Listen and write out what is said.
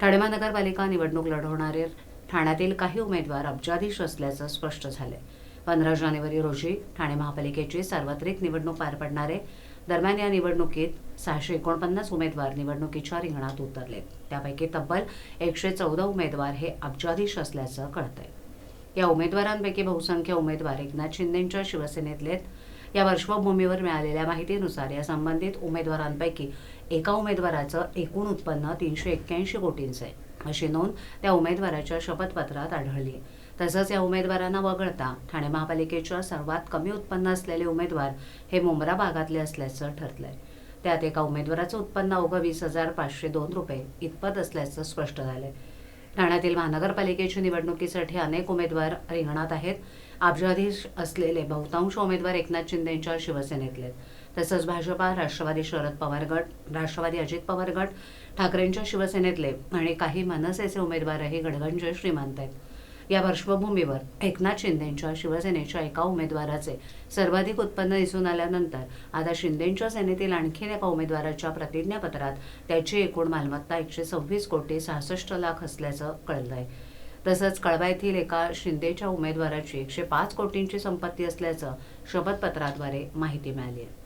ठाणे महानगरपालिका निवडणूक लढवणारे ठाण्यातील काही उमेदवार अब्जाधीश असल्याचं स्पष्ट झालंय. पंधरा जानेवारी रोजी ठाणे महापालिकेची सार्वत्रिक निवडणूक पार पडणार. आहे दरम्यान या निवडणुकीत सहाशे एकोणपन्नास उमेदवार निवडणुकीच्या रिंगणात उतरलेत त्यापैकी तब्बल एकशे चौदा उमेदवार हे अब्जाधीश असल्याचं कळतंय. या उमेदवारांपैकी बहुसंख्य उमेदवार एकनाथ शिंदेंच्या शिवसेनेतले या पार्श्वभूमीवर मिळालेल्या माहितीनुसार या संबंधित उमेदवारांपैकी एका उमेदवाराचं एकूण उत्पन्न तीनशे एक्क्याऐंशी कोटींचं आहे. अशी नोंद त्या उमेदवाराच्या शपथपत्रात आढळली आहे. तसंच या उमेदवारांना वगळता ठाणे महापालिकेच्या सर्वात कमी उत्पन्न असलेले उमेदवार हे मुंब्रा भागातले असल्याचं ठरलंय. त्यात एका उमेदवाराचं उत्पन्न अवघं वीस हजार पाचशे दोन रुपये इतपत असल्याचं स्पष्ट झालंय. ठाण्यातील महानगरपालिकेच्या निवडणुकीसाठी अनेक उमेदवार रिंगणात आहेत. अब्जाधीश असलेले बहुतांश उमेदवार एकनाथ शिंदेंच्या शिवसेनेतले तसंच भाजपा राष्ट्रवादी शरद पवार गट राष्ट्रवादी अजित पवार गट ठाकरेंच्या शिवसेनेतले आणि काही मनसेचे उमेदवारही गडगंज श्रीमंत आहेत. या पार्श्वभूमीवर एकनाथ शिंदेंच्या शिवसेनेच्या एका उमेदवाराचे सर्वाधिक उत्पन्न दिसून आल्यानंतर आता शिंदेंच्या सेनेतील आणखीन एका उमेदवाराच्या प्रतिज्ञापत्रात त्याची एकूण मालमत्ता एकशे सव्वीस कोटी सहासष्ट लाख असल्याचं कळलंय. तसंच कळवा येथील एका शिंदेच्या उमेदवाराची एकशे पाच कोटींची संपत्ती असल्याचं शपथपत्राद्वारे माहिती मिळाली आहे